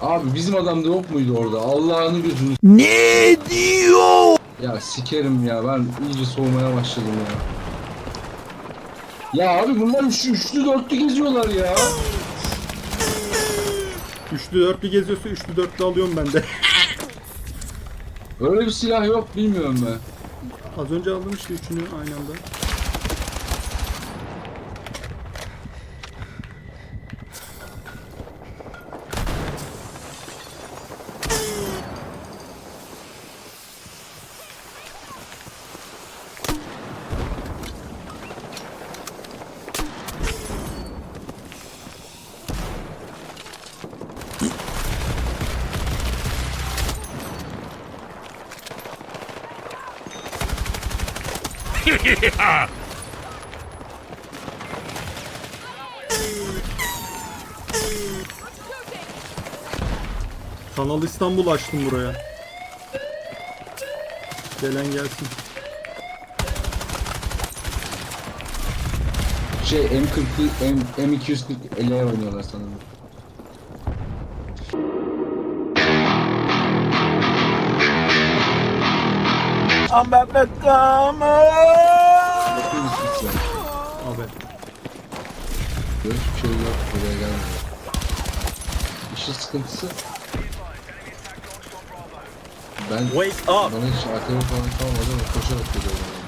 Abi bizim adam da yok muydu orada? Allah'ını gözünü... Ne diyor? Ya sikerim ya ben iyice soğumaya başladım ya. Ya abi bunlar üç, üçlü dörtlü geziyorlar ya. Üçlü dörtlü geziyorsa üçlü dörtlü alıyorum ben de. Öyle bir silah yok bilmiyorum ben. Az önce aldım işte üçünü aynı anda. Kanal İstanbul açtım buraya. Gelen gelsin. Şey M40 M, M240 ele oynuyorlar sanırım. Biz ya. Abi. Hiçbir şey yok buraya gelmiyor. İşin sıkıntısı ben Wake up. bana hiç ATV falan kalmadı ama koşarak geliyorum.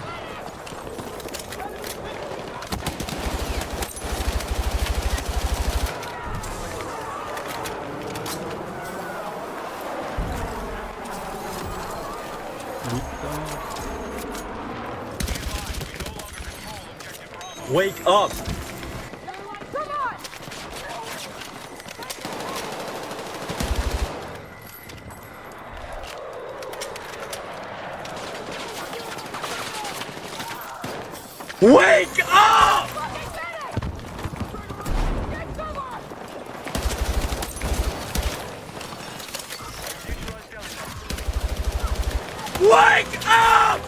Wake up. Wake up! Wake up!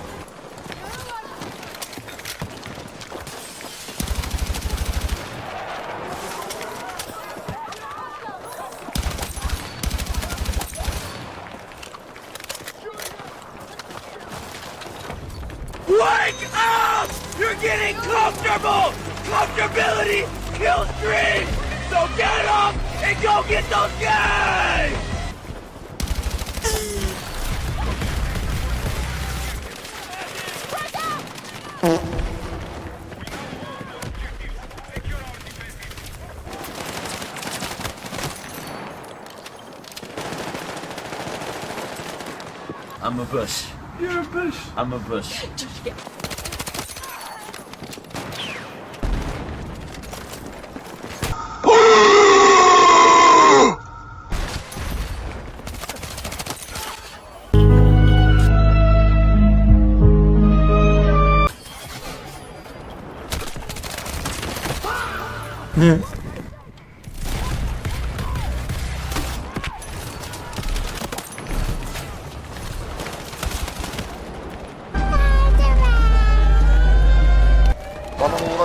Wake up! You're getting comfortable! Comfortability kills dreams! So get up and go get those guys! I'm a bush. You're a bush. I'm a bush. Hmm. Bana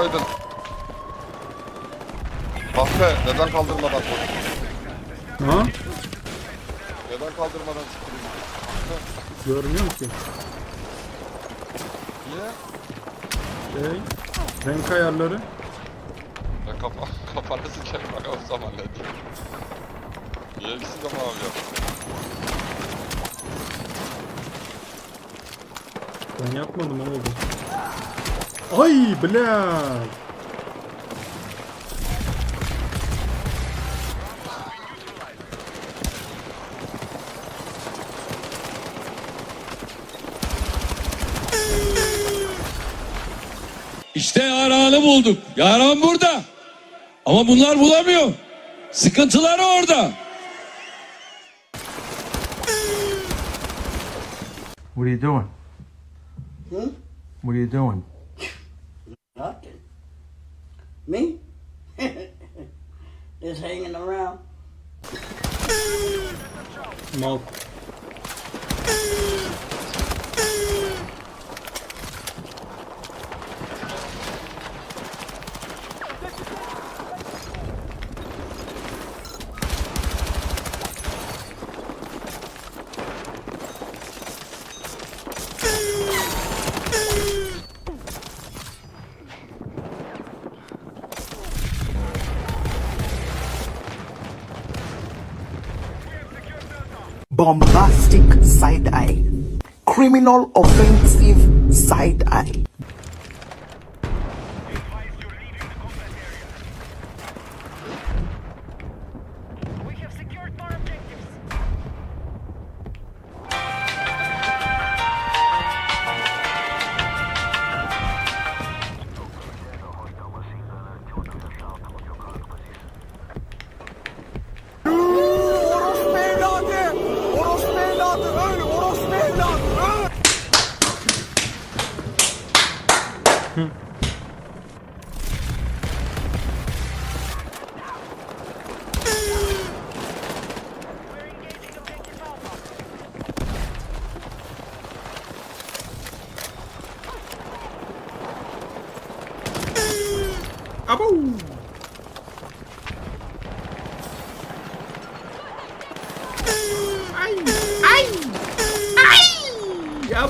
uğraydın. Kahve neden kaldırmadan koydun? Ha? Neden kaldırmadan çıktın? Görmüyorum ki. Niye? Şey. Renk ayarları. Ya kafa, kafanı sikerim bak o zaman ne diyeyim. Niye ikisi de mavi yap? Ben yapmadım ne oldu? Ay Black. İşte yaranı bulduk. Yaran burada. Ama bunlar bulamıyor. Sıkıntıları orada. What are you doing? What are you doing? Me? Just hanging around. Mal. Bombastic side eye, criminal offensive side eye. Ah, Ai! Ai! Ai! A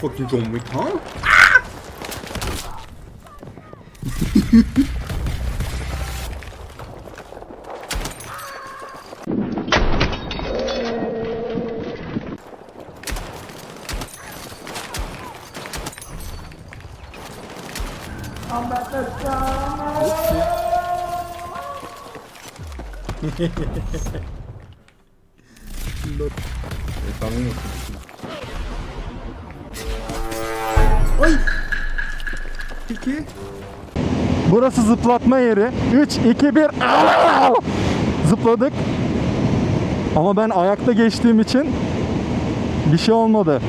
fucking John Wick, huh? Ekranın yok. Ay! Peki. Burası zıplatma yeri. 3, 2, 1. Zıpladık. Ama ben ayakta geçtiğim için bir şey olmadı.